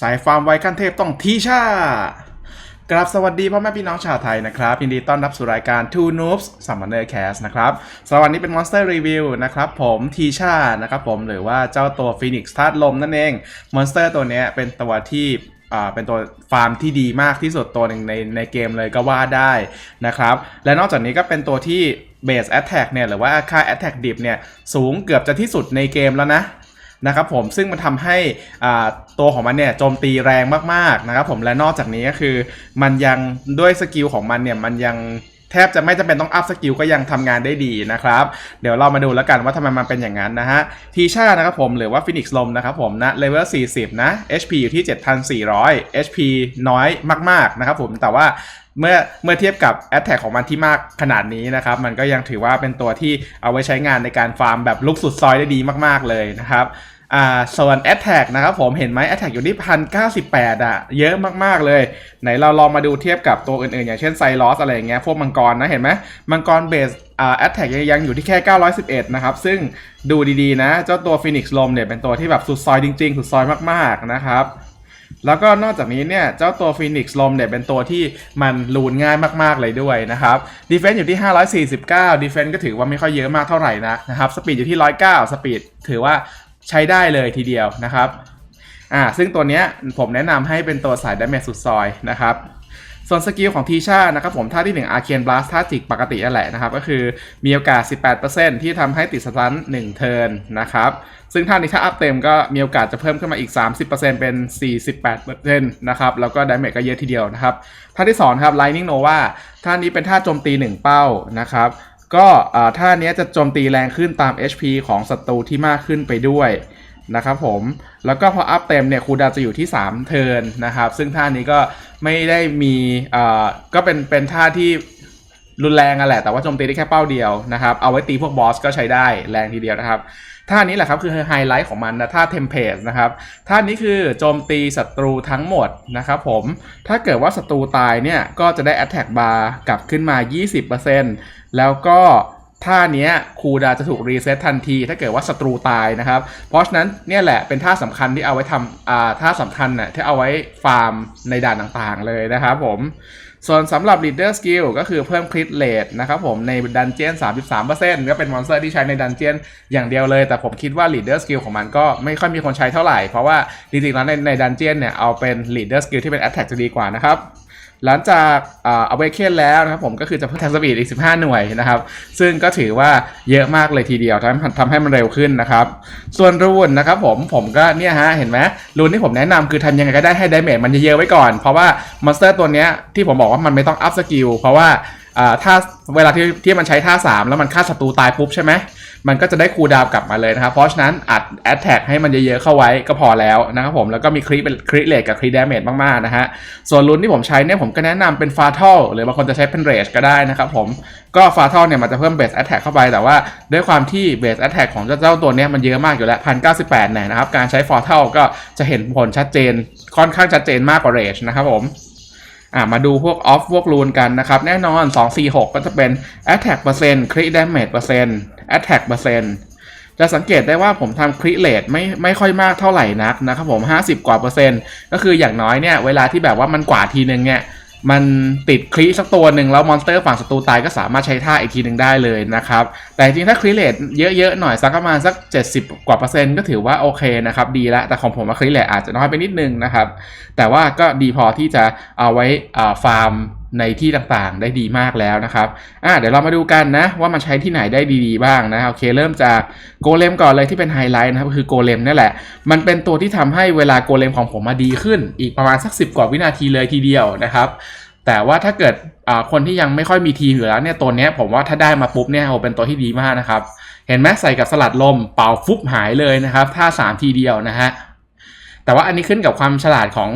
สายฟาร์มไวขั้นเทพต้องทีชากราบสวัสดีพ่อแม่พี่น้องชาวไทยนะครับยินดีต้อนรับสู่รายการ Two Noobs Summoner Cast นะครับสวันนี้เป็น Monster Review นะครับผมทีชานะครับผมหรือว่าเจ้าตัว Phoenix ธาตุลมนั่นเอง Monster ตัวนี้เป็นตัวที่อ่าเป็นตัวฟาร์มที่ดีมากที่สุดตัวหนึ่งในในเกมเลยก็ว่าได้นะครับ และนอกจากนี้ก็เป็นตัวที่ Base Attack เนี่ยหรือว่าค่า Attack Dip เนี่ยสูงเกือบจะที่สุดในเกมแล้วนะ นะครับผมซึ่งมันทำให้ตัวของมันเนี่ยโจมตีแรงมากๆนะครับผมและนอกจากนี้ก็คือ มันยังด้วยสกิลของมันเนี่ยมันยังแทบจะไม่จำเป็นต้องอัพสกิลก็ยังทำงานได้ดีนะครับ เดี๋ยวเรามาดูแล้วกันว่าทำไมมันเป็นอย่างนั้นนะฮะ ทีชานะครับผมหรือว่าฟินิกซ์ลมนะครับผมนะเลเวล 40 นะ HP อยู่ที่ 7,400 HP น้อยมาก ๆ นะครับผมแต่ว่า เมื่อเมื่อเทียบกับ a t t a c k ของมันที่มากขนาดนี้นะครับ มันก็ยังถือว่าเป็นตัวที่เอาไว้ใช้งานในการฟาร์มแบบลุกสุดซอยได้ดีมากๆเลยนะครับอ่าส่วน a t t a c k นะครับผมเห็นไหม a t t a c k อยู่ที่พันเก้าสิบแปดอะเยอะมากๆเลย ไหนเราลองมาดูเทียบกับตัวอื่นๆ อย่างเช่นไซรอสอะไรอย่างเงี้ยพวกมังกรนะเห็นไหมมังกรเบสอ่า a t t a c k ยังอยู่ที่แค่ 911 นะครับ ซึ่งดูดีๆนะ เจ้าตัว Phoenix ลมเนี่ยเป็นตัวที่แบบสุดซอยจริงๆ สุดซอยมากๆนะครับ แล้วก็นอกจากนี้เนี่ย เจ้าตัว Phoenix ลมเนี่ยเป็นตัวที่มันลูนง่ายมากๆเลยด้วยนะครับ Defense อยู่ที่ 549 Defense ก็ถือว่าไม่ค่อยเยอะมากเท่าไหร่นะนะครับ Speed อยู่ที่ 109 Speed ถือว่าใช้ได้เลยทีเดียวนะครับอ่าซึ่งตัวเนี้ยผมแนะนำให้เป็นตัวสายดาเมจสุดซอยนะครับ ส่วนสกิลของทีชานะครับผมท่าที่1 Arcane Blast ท่าจิกปกตินั่นแหละนะครับ ก็คือมีโอกาส 18%ที่ทำให้ติดสตัน1เทิร์นนะครับ ซึ่งท่านี้ถ้าอัพเต็มก็มีโอกาสจะเพิ่มขึ้นมาอีก 30%เป็น 48%นะครับ แล้วก็ดาเมจก็เยอะทีเดียวนะครับ ท่าที่2ครับ Lightning Nova ท่านี้เป็นท่าโจมตี 1 เป้านะครับก็ท่านี้จะโจมตีแรงขึ้นตาม HP ของศัตรูที่มากขึ้นไปด้วย นะครับผมแล้วก็พออัพเต็มเนี่ยคูดาวจะอยู่ที่ 3 เทิร์นนะครับซึ่งท่านี้ก็ไม่ได้มีอ่าก็เป็นเป็นท่าที่รุนแรงอะแหละแต่ว่าโจมตีได้แค่เป้าเดียวนะครับเอาไว้ตีพวกบอสก็ใช้ได้แรงทีเดียวนะครับท่านี้แหละครับคือไฮไลท์ของมันนะท่าเทมเพลตนะครับท่านี้คือโจมตีศัตรูทั้งหมดนะครับผมถ้าเกิดว่าศัตรูตายเนี่ยก็จะได้ Attack Bar กลับขึ้นมา 20%แล้วก็ ท่าเนี้ยคูดาจะถูกรีเซ็ตทันที ถ้าเกิดว่าศัตรูตายนะครับ เพราะฉะนั้นเนี่ยแหละเป็นท่าสำคัญที่เอาไว้ทำอ่าท่าสำคัญน่ะที่เอาไว้ฟาร์มในด่านต่างๆเลยนะครับผมส่วนสำหรับ Leader Skill ก็คือเพิ่มคริตเลทนะครับผมในดันเจียน 33%ก็เป็นมอนสเตอร์ที่ใช้ในดันเจียนอย่างเดียวเลย แต่ผมคิดว่า Leader Skill ของมันก็ไม่ค่อยมีคนใช้เท่าไหร่ เพราะว่าจริงๆแล้วในในดันเจียนเนี่ยเอาเป็น Leader Skill ที่เป็น Attack จะดีกว่านะครับ หลังจากเอา Awaken แล้วนะครับผมก็คือจะเพิ่มแทนสปีดอีก 15 หน่วยนะครับ ซึ่งก็ถือว่าเยอะมากเลยทีเดียวทำทำให้มันเร็วขึ้นนะครับ ส่วนรูนนะครับผมผมก็เนี่ยฮะเห็นไหมรูนที่ผมแนะนำคือทำยังไงก็ได้ให้ไดเมจมันเยอะๆไว้ก่อน เพราะว่ามอนสเตอร์ตัวเนี้ยที่ผมบอกว่ามันไม่ต้องอัพสกิลเพราะว่าอ่าถ้าเวลาที่ที่มันใช้ท่า 3 แล้วมันฆ่าศัตรูตายปุ๊บใช่ไหม มันก็จะได้คูลดาวกลับมาเลยนะครับ เพราะฉะนั้นอัดแอตแทกให้มันเยอะๆเข้าไว้ก็พอแล้วนะครับผม แล้วก็มีคริเป็นคริเลทกับคริดาเมจมากๆนะฮะ ส่วนรุ่นที่ผมใช้เนี่ยผมก็แนะนำเป็นฟาทัลหรือบางคนจะใช้เป็นเรจก็ได้นะครับผม ก็ฟาทัลเนี่ยมันจะเพิ่มเบสแอตแทกเข้าไป แต่ว่าด้วยความที่เบสแอตแทกของเจ้าตัวเนี้ยมันเยอะมากอยู่แล้วพันเก้าสิบแปดเนี่ยนะครับ การใช้ฟาทัลก็จะเห็นผลชัดเจน ค่อนข้างชัดเจนมากกว่าเรจนะครับผม อ่ามาดูพวกออฟพวกรูนกันนะครับ แน่นอน 246 ก็จะเป็น attack เปอร์เซ็นต์ crit damage เปอร์เซ็นต์ attack เปอร์เซ็นต์จะสังเกตได้ว่าผมทำคริเลตไม่ไม่ค่อยมากเท่าไหร่นักนะครับผม 50 กว่าเปอร์เซ็นต์ ก็คืออย่างน้อยเนี่ย เวลาที่แบบว่ามันกว่าดทีนึงเนี่ย มันติดคลิสักตัวหนึ่งแล้วมอนสเตอร์ฝั่งศัตรูตายก็สามารถใช้ท่าอีกทีหนึ่งได้เลยนะครับ แต่จริงถ้าคลิเลตเยอะๆหน่อยสักประมาณสัก 70 กว่าเปอร์เซ็นต์ก็ถือว่าโอเคนะครับ ดีแล้วแต่ของผมคลิเลตอาจจะน้อยไปนิดนึงนะครับ แต่ว่าก็ดีพอที่จะเอาไว้ฟาร์ม ในที่ต่างๆ ได้ดีมากแล้วนะครับอ่าเดี๋ยวเรามาดูกันนะว่ามันใช้ที่ไหนได้ดีๆบ้างนะโอเคเริ่มจากโกเลมก่อนเลยที่เป็นไฮไลท์นะครับคือโกเลมนี่แหละ มันเป็นตัวที่ทำให้เวลาโกเลมของผมมาดีขึ้น อีกประมาณสัก 10 กว่าวินาทีเลยทีเดียวนะครับแต่ว่าถ้าเกิดคนที่ยังไม่ค่อยมีทีมอยู่แล้วเนี่ยตัวนี้ผมว่าถ้าได้มาปุ๊บเนี่ยโอ้เป็นตัวที่ดีมากนะครับ เห็นไหมใส่กับสลัดลมเป่าฟุบหายเลยนะครับท่าสามทีเดียวนะฮะแต่ว่าอันนี้ขึ้นกับความฉลาดของ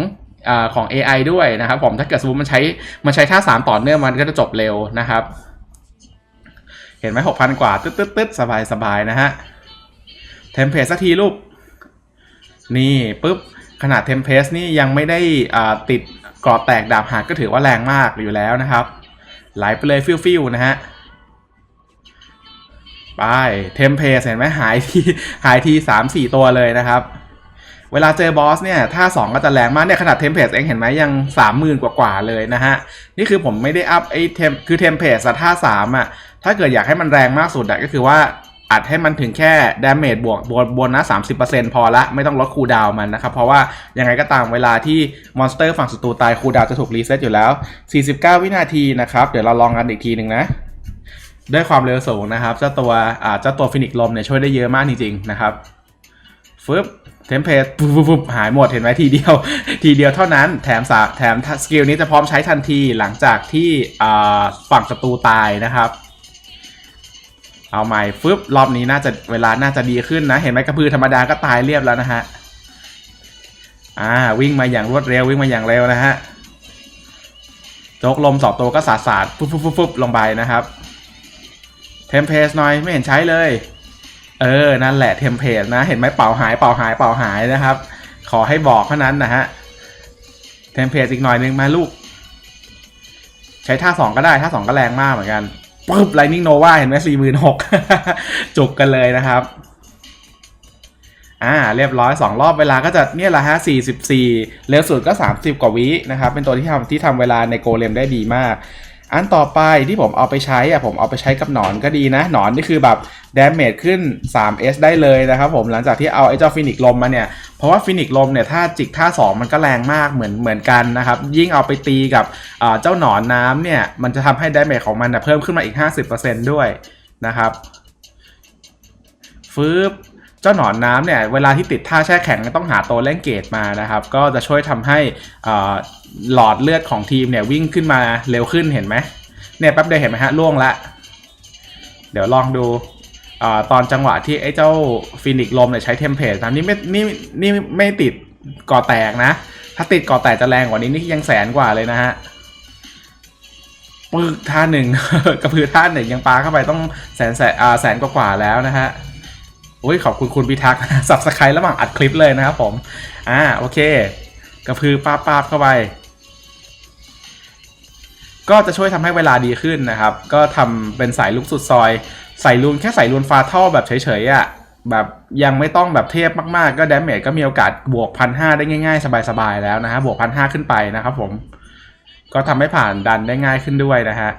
ของ AI ด้วยนะครับผมถ้าเกิดสมมติมันใช้มันใช้ท่าสามต่อเนื่องมันก็จะจบเร็วนะครับ เห็นไหมหกพันกว่าตึ๊ดตึ๊ดตึ๊ดสบายสบายนะฮะเทมเพลตสักทีลูกนี่ปุ๊บขนาดเทมเพสนี่ยังไม่ได้อ่าติดกรอบแตกดาบหักก็ถือว่าแรงมากอยู่แล้วนะครับ ไหลไปเลยฟิวฟิวนะฮะไปเทมเพสเห็นไหมหายทีหายทีสามสี่ตัวเลยนะครับ เวลาเจอบอสเนี่ยท่า2 ก็จะแรงมากเนี่ยขนาดเทมเพลตเองเห็นไหมยัง 30,000 กว่าๆเลยนะฮะ นี่คือผมไม่ได้อัพไอ้เทมคือเทมเพลตท่า3อะถ้าเกิดอยากให้มันแรงมากสุดอะก็คือว่าอัดให้มันถึงแค่ดาเมจบวกบนบนนะ30%พอละ ไม่ต้องลดคูดาวมันนะครับ เพราะว่ายังไงก็ตามเวลาที่มอนสเตอร์ฝั่งศัตรูตายคูดาวจะถูกรีเซ็ตอยู่แล้ว 49 วินาทีนะครับ เดี๋ยวเราลองกันอีกทีหนึ่งนะ ด้วยความเร็วสูงนะครับ เจ้าตัวอ่าเจ้าตัวฟินิกลมเนี่ยช่วยได้เยอะมากจริงๆนะครับฟึบ เทมเพลตปุ๊บปุ๊บหายหมดเห็นไหมทีเดียว ทีเดียวเท่านั้นแถมสาแถมสกิลนี้จะพร้อมใช้ทันทีหลังจากที่ฝั่งศัตรูตายนะครับ เอาใหม่ฟึบรอบนี้น่าจะเวลาน่าจะดีขึ้นนะ เห็นไหมกระพือธรรมดาก็ตายเรียบแล้วนะฮะอ่าวิ่งมาอย่างรวดเร็ววิ่งมาอย่างเร็วนะฮะโจกลมสอบตัวก็สาดสาดๆฟุบฟุบฟุบฟุบลงไปนะครับเทมเพลสหน่อยไม่เห็นใช้เลย เออ นั่นแหละเทมเพลสนะ เห็นไหมเป่าหายเป่าหายเป่าหายนะครับ ขอให้บอกเท่านั้นนะฮะ เทมเพลสอีกหน่อยนึงมาลูก ใช้ท่าสองก็ได้ท่าสองก็แรงมากเหมือนกันปึ๊บไลนิ่งโนวาเห็นไหมสี่หมื่นหกจุกกันเลยนะครับ อ่า เรียบร้อย2รอบเวลาก็จะเนี่ยแหละฮะ44เร็วสุดก็30กว่าวินะครับ เป็นตัวที่ทำที่ทำเวลาในโกเลมได้ดีมาก อันต่อไปที่ผมเอาไปใช้อะผมเอาไปใช้กับหนอนก็ดีนะ หนอนนี่คือแบบดามเมจขึ้น 3S ได้เลยนะครับผมหลังจากที่เอาไอ้เจ้าฟินิกลมมาเนี่ย เพราะว่าฟินิกลมเนี่ยถ้าจิกท่า 2 มันก็แรงมากเหมือนเหมือนกันนะครับ ยิ่งเอาไปตีกับเจ้าหนอนน้ำเนี่ย มันจะทำให้ดามเมจของมันนะเพิ่มขึ้นมาอีก 50%ด้วยนะครับฟืบ เจ้าหนอนน้ำเนี่ยเวลาที่ติดท่าแช่แข็งต้องหาตัวเล่นเกตมานะครับ ก็จะช่วยทำให้หลอดเลือดของทีมเนี่ยวิ่งขึ้นมาเร็วขึ้นเห็นไหมเนี่ยแป๊บเดียวเห็นไหมฮะล่วงละ เดี๋ยวลองดูอตอนจังหวะที่ไอ้เจ้าฟินิกลมเนี่ยใช้เทมเพลตนะนี่ไม่นี่นี่ไม่ติดก่อแตกนะ ถ้าติดก่อแตกจะแรงกว่านี้นี่ยังแสนกว่าเลยนะฮะปึกท่าหนึ่งกระพือท่าหนึ่งยังปาเข้าไปต้องแสนแสนอ่าแสนกว่าแล้วนะฮะ โอ้ยขอบคุณคุณพิทักษ์สับสไครต์ระหว่างอัดคลิปเลยนะครับผม อ่าโอเค กระพือป้าป้าบๆเข้าไป ก็จะช่วยทำให้เวลาดีขึ้นนะครับ ก็ทำเป็นสายลุกสุดซอย ใส่รูนแค่ใส่รูนฟาท่อแบบเฉยๆอะ่ะแบบยังไม่ต้องแบบเทพมากๆ ก็ดาเมจก็มีโอกาสบวกพันห้าได้ง่ายๆ สบายๆแล้วนะฮะบวกพันห้าขึ้นไปนะครับผม ก็ทำให้ผ่านดันได้ง่ายขึ้นด้วยนะฮะ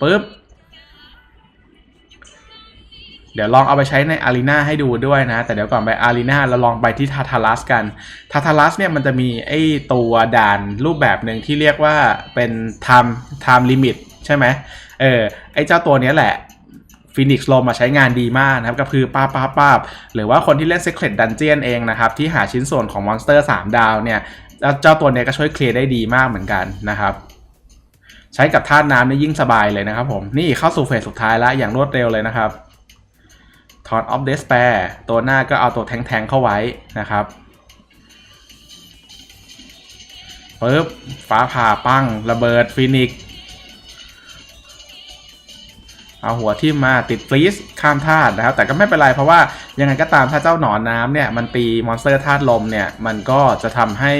ปึ๊บ เดี๋ยวลองเอาไปใช้ในอารีนาให้ดูด้วยนะ แต่เดี๋ยวก่อนไปอารีนาเราลองไปที่ทาทารัสกันทาทารัสเนี่ยมันจะมีไอ้ตัวด่านรูปแบบหนึ่งที่เรียกว่าเป็น time time limit ใช่ไหมเออไอ้เจ้าตัวนี้แหละฟินิกซ์ลมมาใช้งานดีมากนะครับก็คือป้าป้าป้าหรือว่าคนที่เล่น Secret Dungeon เองนะครับ ที่หาชิ้นส่วนของมอนสเตอร์ 3 ดาวเนี่ยเจ้าตัวนี้ก็ช่วยเคลียร์ได้ดีมากเหมือนกันนะครับ ใช้กับธาตุน้ำนี่ยิ่งสบายเลยนะครับผม นี่เข้าสู่เฟสสุดท้ายแล้วอย่างรวดเร็วเลยนะครับ t o n of Despair ตัวหน้าก็เอาตัวแทงๆเข้าไว้นะครับปึ๊บฟ้าผ่าปั้ง ระเบิดฟินิกเอาหัวทิ่มมาติดฟรีสข้ามธาตุนะครับ แต่ก็ไม่เป็นไรเพราะว่ายังไงก็ตามถ้าเจ้าหนอนน้ำเนี่ย มันตีมอนสเตอร์ธาตุลมเนี่ย มันก็จะทำให้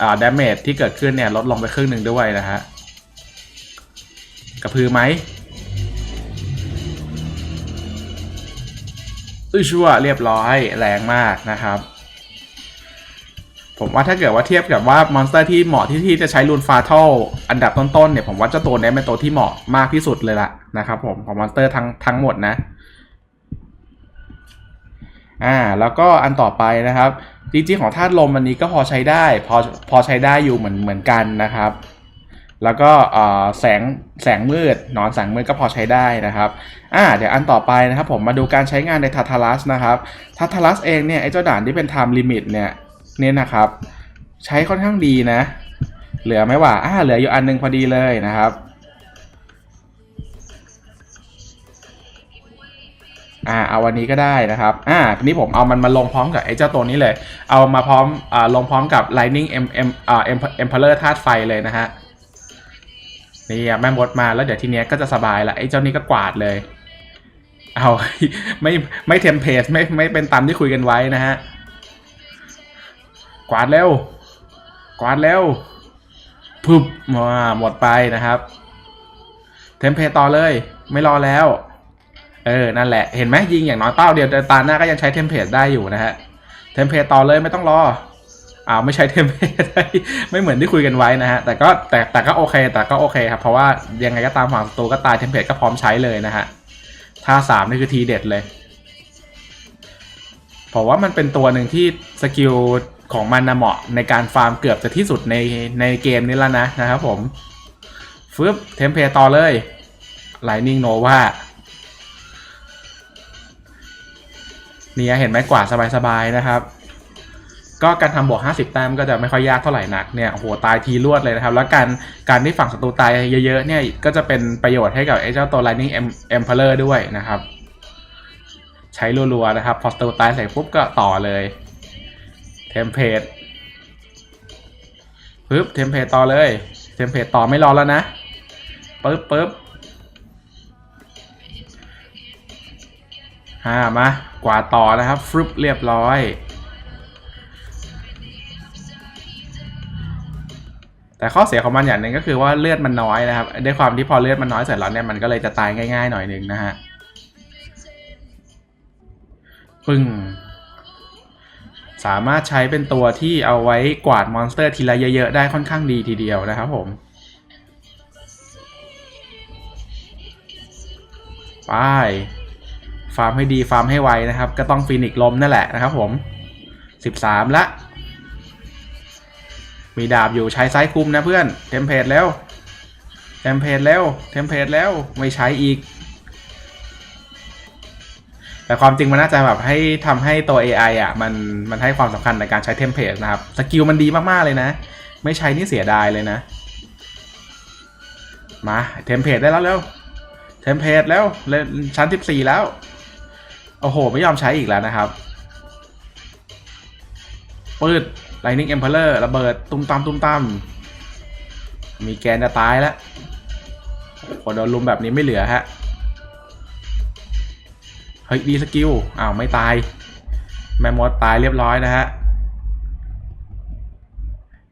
อ่าดาเมจที่เกิดขึ้นเนี่ย ลดลงไปครึ่งหนึ่งด้วยนะฮะกระพือไหม อื้อชั่วเรียบร้อยแรงมากนะครับ ผมว่าถ้าเกิดว่าเทียบกับว่ามอนสเตอร์ที่เหมาะที่ที่จะใช้รูนฟาทัลอันดับต้นๆเนี่ยผมว่าเจ้าตัวเนี้ยเป็นตัวที่เหมาะมากที่สุดเลยล่ะนะครับผมของมอนสเตอร์ทั้งทั้งหมดนะอ่าแล้วก็อันต่อไปนะครับจริงๆของธาตุลมอันนี้ก็พอใช้ได้พอพอใช้ได้อยู่เหมือนเหมือนกันนะครับ แล้วก็แสงแสงมืดหนอนแสงมืดก็พอใช้ได้นะครับอ่าเดี๋ยวอันต่อไปนะครับผมมาดูการใช้งานในทาทารัสนะครับทาทารัสเองเนี่ยไอ้เจ้าด่านที่เป็น time limit เนี่ยเนี่ยนะครับ ใช้ค่อนข้างดีนะ เหลือไหมว่าอ่าเหลืออยู่อันหนึงพอดีเลยนะครับอ่าเอาวันนี้ก็ได้นะครับอ่าทีนี้ผมเอามันมาลงพร้อมกับไอ้เจ้าตัวนี้เลย เอามาพร้อมอ่าลงพร้อมกับ Lightning M M อ่า Emperor ธาตุไฟเลยนะฮะ นี่แม่มดมาแล้วเดี๋ยวทีเนี้ยก็จะสบายละไอ้เจ้านี่ก็กวาดเลย เอาไม่ไม่เทมเพลตไม่ไม่เป็นตามที่คุยกันไว้นะฮะ กวาดเร็ว กวาดเร็วพึบมาหมดไปนะครับเทมเพลตต่อเลย ไม่รอแล้ว เออ นั่นแหละ เห็นไหมยิงอย่างน้อยเป้าเดียวแต่ตาหน้าก็ยังใช้เทมเพลตได้อยู่นะฮะ เทมเพลตต่อเลยไม่ต้องรอ อ้าวไม่ใช้เทมเพลตไม่เหมือนที่คุยกันไว้นะฮะ แต่ก็แต่แต่ก็โอเค แต่ก็โอเคครับ เพราะว่ายังไงก็ตามฝั่งศัตรูก็ตายเทมเพลตก็พร้อมใช้เลยนะฮะท่าสามนี่คือทีเด็ดเลยผมว่ามันเป็นตัวหนึ่งที่สกิลของมันนะเหมาะในการฟาร์มเกือบจะที่สุดในในเกมนี้แล้วนะนะครับผมฟึบเทมเพลตต่อเลย Lightning Nova เนี่ยเห็นไหมกวาดสบายๆนะครับ ก็การทำบวก 50 แต้มก็จะไม่ค่อยยากเท่าไหร่นักเนี่ยโหตายทีรวดเลยนะครับ แล้วการการที่ฝั่งศัตรูตายเยอะๆเนี่ยก็จะเป็นประโยชน์ให้กับไอ้เจ้าตัว Lightning Em- Emperor ด้วยนะครับ ใช้รัวๆนะครับ พอศัตรูตายเสร็จปุ๊บก็ต่อเลยเทมเพลตปึ๊บเทมเพลตต่อเลยเทมเพลตต่อไม่รอแล้วนะปึ๊บปึ๊บอ่ามา กวาดต่อนะครับฟรึบเรียบร้อย แต่ข้อเสียของมันอย่างหนึ่งก็คือว่าเลือดมันน้อยนะครับด้วยความที่พอเลือดมันน้อยเสร็จแล้วเนี่ยมันก็เลยจะตายง่ายๆหน่อยหนึ่งนะฮะปึ้งสามารถใช้เป็นตัวที่เอาไว้กวาดมอนสเตอร์ทีละเยอะๆได้ค่อนข้างดีทีเดียวนะครับผมไปฟาร์มให้ดีฟาร์มให้ไวนะครับ ก็ต้องฟีนิกลมนั่นแหละนะครับผม 13 ละ มีดาบอยู่ใช้ไซส์คุมนะเพื่อนเทมเพลตแล้วเทมเพลตแล้วเทมเพลตแล้วไม่ใช้อีก แต่ความจริงมันน่าจะแบบให้ทำให้ตัว AI อะมันมันให้ความสำคัญในการใช้เทมเพลตนะครับสกิลมันดีมากๆเลยนะ ไม่ใช้นี่เสียดายเลยนะ มาเทมเพลตได้แล้วเร็วเทมเพลตแล้วเลชั้น14แล้ว โอ้โห ไม่ยอมใช้อีกแล้วนะครับ ปืด Lightning Emperor ระเบิดตุ้มตามตุ้มตามมีแกนจะตายแล้วโอ้โดนลุมแบบนี้ไม่เหลือฮะ เฮ้ย ดีสกิล อ้าว ไม่ตาย แมมมอสตายเรียบร้อยนะฮะ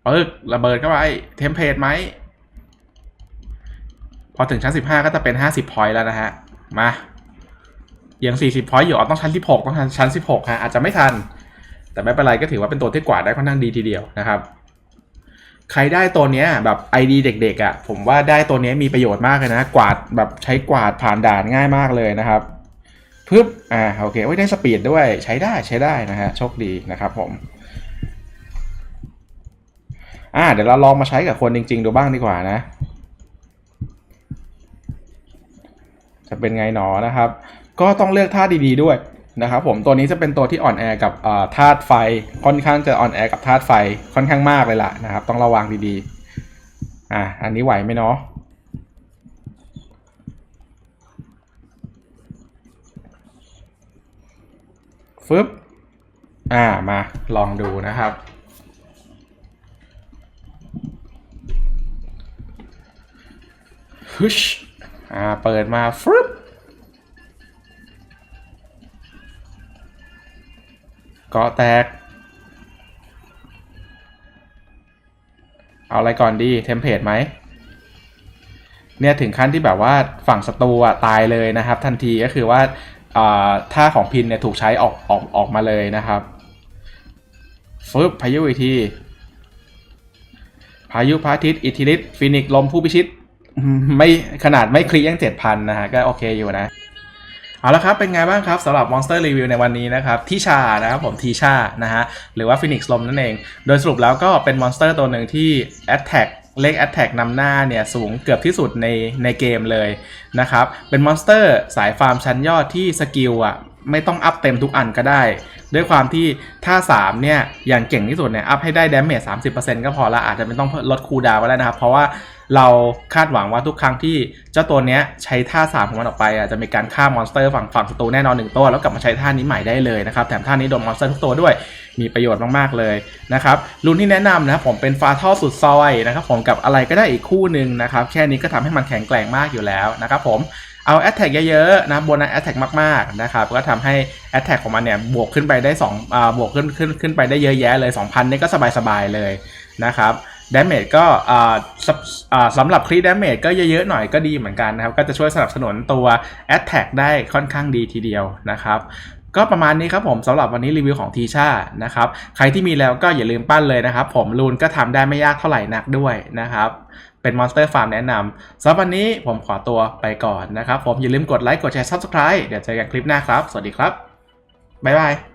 ปึ๊กระเบิดเข้าไป เทมเพลตไหม พอถึงชั้น 15 ก็จะเป็น 50 พอยต์แล้วนะฮะ มา ยัง 40 พอยต์อยู่ ต้องชั้น 16 ต้องชั้นชั้น16ฮะอาจจะไม่ทัน แต่ไม่เป็นไรก็ถือว่าเป็นตัวที่กวาดได้ค่อนข้างดีทีเดียวนะครับ ใครได้ตัวเนี้ยแบบ ID เด็กๆอะ่ะ ผมว่าได้ตัวเนี้ยมีประโยชน์มากเลยนะ กวาดแบบใช้กวาดผ่านด่านง่ายมากเลยนะครับปึ๊บอ่าโอเคโอ้ยได้สปีดด้วยใช้ได้ใช้ได้นะฮะโชคดีนะครับผมอ่าเดี๋ยวเราลองมาใช้กับคนจริง ๆ ดูบ้างดีกว่านะ จะเป็นไงหนอนะครับ ก็ต้องเลือกท่าดี ๆ ด้วย นะครับผมตัวนี้จะเป็นตัวที่อ่อนแอกับธาตุไฟค่อนข้างจะอ่อนแอกับธาตุไฟค่อนข้างมากเลยล่ะนะครับ ต้องระวังดีๆอะอันนี้ไหวไหมเนาะฟึบอ่ามาลองดูนะครับ ฮึชอ่าเปิดมาฟึบ เกาะแตก เอาอะไรก่อนดี เทมเพลตไหม เนี่ยถึงขั้นที่แบบว่าฝั่งศัตรูอะตายเลยนะครับ ทันทีก็คือว่าท่าของพินเนี่ยถูกใช้ออกออกออกมาเลยนะครับฟึบพายุอีกที พายุพระอาทิตย์อิทธิฤทธิ์ฟินิกลมผู้พิชิต ไม่ขนาดไม่คลียังเจ็ดพันนะฮะก็โอเคอยู่นะ เอาละครับเป็นไงบ้างครับสำหรับ Monster Review ในวันนี้นะครับทิชานะครับผมทีชานะฮะหรือว่า Phoenix ลมนั่นเอง โดยสรุปแล้วก็เป็นมอนสเตอร์ตัวหนึ่งที่ Attack เลข Attack นำหน้าเนี่ยสูงเกือบที่สุดในในเกมเลยนะครับเป็นมอนสเตอร์สายฟาร์มชั้นยอดที่สกิลอะ ไม่ต้องอัพเต็มทุกอันก็ได้ ด้วยความที่ถ้า 3 เนี่ย อย่างเก่งที่สุดเนี่ย อัพให้ได้ดาเมจ30%ก็พอละอาจจะไม่ต้องลดคูดาวก็ได้นะครับ เพราะว่าเราคาดหวังว่าทุกครั้งที่เจ้าตัวเนี้ยใช้ท่า 3 ของมันออกไปอะจะมีการฆ่ามอนสเตอร์ฝั่งฝั่งศัตรูแน่นอนหนึ่งตัว แล้วกลับมาใช้ท่านี้ใหม่ได้เลยนะครับ แถมท่านี้โดนมอนสเตอร์ทุกตัวด้วยมีประโยชน์มากๆเลยนะครับรุ่นที่แนะนำนะครับผมเป็นฟาท่อสุดซอยนะครับผมกับอะไรก็ได้อีกคู่หนึ่งนะครับแค่นี้ก็ทำให้มันแข็งแกร่งมากอยู่แล้วนะครับผม เอาแอตแทกเยอะๆนะบนัสแอตแทกมากๆนะครับก็ทำให้แอตแทกของมันเนี่ยบวกขึ้นไปได้2อ่าบวกขึ้นขึ้นขึ้นไปได้เยอะแยะเลย 2,000นี่ก็สบายๆเลยนะครับดาเมจก็อ่าสอ่าสำหรับครีดาเมจก็เยอะๆหน่อยก็ดีเหมือนกันนะครับ ก็จะช่วยสนับสนุนตัวแอตแทกได้ค่อนข้างดีทีเดียวนะครับ ก็ประมาณนี้ครับผมสำหรับวันนี้รีวิวของทีชานะครับ ใครที่มีแล้วก็อย่าลืมปั้นเลยนะครับ ผมรูนก็ทำได้ไม่ยากเท่าไหร่นักด้วยนะครับ เป็นมอนสเตอร์ฟาร์มแนะนำสำหรับวันนี้ผมขอตัวไปก่อนนะครับ ผมอย่าลืมกดไลค์กดแชร์ Subscribe เดี๋ยวเจอกันคลิปหน้าครับ สวัสดีครับ บ๊ายบาย